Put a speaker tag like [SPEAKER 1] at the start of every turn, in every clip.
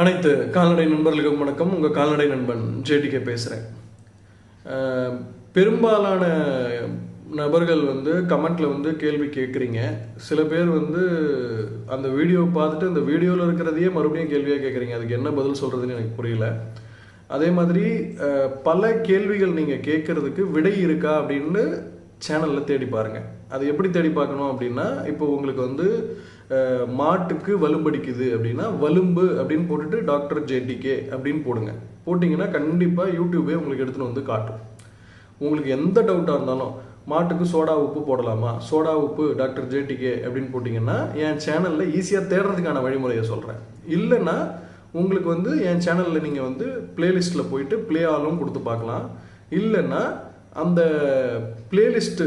[SPEAKER 1] அனைத்து கால்நடை நண்பர்களுக்கும் வணக்கம். உங்கள் கால்நடை நண்பன் ஜேடிகே பேசுகிறேன் பெரும்பாலான நபர்கள் வந்து கமெண்ட்டில் வந்து கேள்வி கேட்குறீங்க சில பேர் வந்து அந்த வீடியோ பார்த்துட்டு அந்த வீடியோவில் இருக்கிறதையே மறுபடியும் கேள்வியாக கேட்குறீங்க அதுக்கு என்ன பதில் சொல்கிறதுன்னு எனக்கு புரியல. அதே மாதிரி பல கேள்விகள் நீங்கள் கேட்குறதுக்கு விடை இருக்கா அப்படின்னு சேனலில் தேடி பாருங்கள் அது எப்படி தேடி பார்க்கணும் அப்படின்னா இப்போ உங்களுக்கு வந்து மாட்டுக்கு வலும்படிக்குது அப்படின்னா வலும்பு அப்படின்னு போட்டுட்டு டாக்டர் ஜேடிகே அப்படின்னு போடுங்க. போட்டிங்கன்னா கண்டிப்பாக யூடியூபே உங்களுக்கு எடுத்துகிட்டு வந்து காட்டும். உங்களுக்கு எந்த டவுட்டாக இருந்தாலும் மாட்டுக்கு சோடா உப்பு போடலாமா? சோடா உப்பு டாக்டர் ஜேடிகே அப்படின்னு போட்டிங்கன்னா என் சேனலில் ஈஸியாக தேடுறதுக்கான வழிமுறையை சொல்கிறேன் இல்லைன்னா உங்களுக்கு வந்து என் சேனலில் நீங்கள் வந்து பிளேலிஸ்ட்டில் போயிட்டு ப்ளே ஆலும் கொடுத்து பார்க்கலாம். இல்லைன்னா அந்த பிளேலிஸ்ட்டு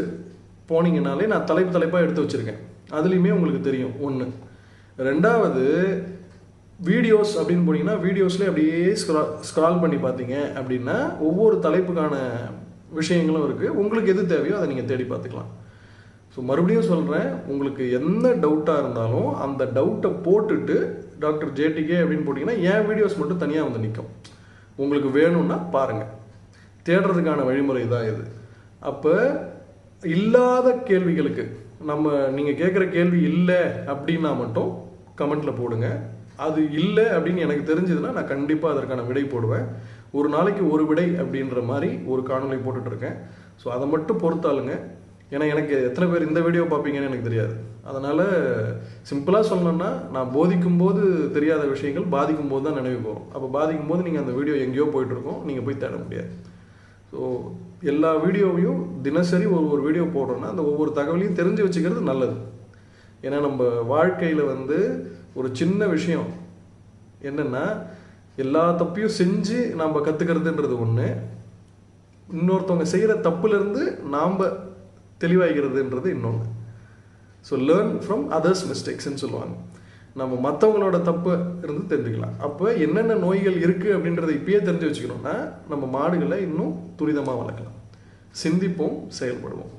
[SPEAKER 1] போனீங்கனாலே நான் தலைப்பு தலைப்பாக எடுத்து வச்சுருக்கேன். அதுலேயுமே உங்களுக்கு தெரியும். ஒன்று ரெண்டாவது வீடியோஸ் அப்படின்னு போனீங்கன்னா வீடியோஸ்லேயே அப்படியே ஸ்க்ரா ஸ்க்ரால் பண்ணி பார்த்தீங்க அப்படின்னா ஒவ்வொரு தலைப்புக்கான விஷயங்களும் இருக்குது உங்களுக்கு எது தேவையோ அதை நீங்கள் தேடி பார்த்துக்கலாம். ஸோ மறுபடியும் சொல்கிறேன் உங்களுக்கு எந்த டவுட்டாக இருந்தாலும் அந்த டவுட்டை போட்டுட்டு டாக்டர் ஜேடிகே அப்படின்னு போட்டிங்கன்னா என் வீடியோஸ் மட்டும் தனியாக வந்து நிற்கும் உங்களுக்கு வேணும்னா பாருங்கள் தேடுறதுக்கான வழிமுறை தான் இது. அப்போ இல்லாத கேள்விகளுக்கு நம்ம நீங்கள் கேட்குற கேள்வி இல்லை அப்படின்னா மட்டும் கமெண்ட்டில் போடுங்க. அது இல்லை அப்படின்னு எனக்கு தெரிஞ்சதுன்னா நான் கண்டிப்பாக அதற்கான விடை போடுவேன். ஒரு நாளைக்கு ஒரு விடை அப்படின்ற மாதிரி ஒரு காணொலி போட்டுட்ருக்கேன். ஸோ அதை மட்டும் பொறுத்தாளுங்க. ஏன்னா எனக்கு எத்தனை பேர் இந்த வீடியோ பார்ப்பீங்கன்னு எனக்கு தெரியாது. அதனால் சிம்பிளாக சொல்லணும்னா நான் போதிக்கும் போது தெரியாத விஷயங்கள் பாதிக்கும் போது தான் நினைவுக்கு வரும். அப்போ பாதிக்கும் போது நீங்கள் அந்த வீடியோ எங்கேயோ போயிட்டுருக்கோம் நீங்கள் போய் தேட முடியாது. ஸோ எல்லா வீடியோவையும் தினசரி ஒரு ஒரு வீடியோ போடுறோன்னா அந்த ஒவ்வொரு தகவலையும் தெரிஞ்சு வச்சுக்கிறது நல்லது. ஏன்னா நம்ம வாழ்க்கையில் வந்து ஒரு சின்ன விஷயம் என்னென்னா எல்லா தப்பையும் செஞ்சு நாம் கற்றுக்கிறதுன்றது ஒன்று இன்னொருத்தவங்க செய்கிற தப்புலேருந்து நாம் தெளிவாகிறதுன்றது இன்னொன்று ஸோ லேர்ன் ஃப்ரம் அதர்ஸ் மிஸ்டேக்ஸ்ன்னு சொல்லுவாங்க. நம்ம மற்றவங்களோட தப்பு இருந்து தெரிஞ்சுக்கலாம். அப்போ என்னென்ன நோய்கள் இருக்குது அப்படின்றத இப்பயே தெரிஞ்சு வச்சுக்கணும்னா நம்ம மாடுகளை இன்னும் துரிதமாக வளர்க்கலாம். சிந்திப்போம் செயல்படுவோம்.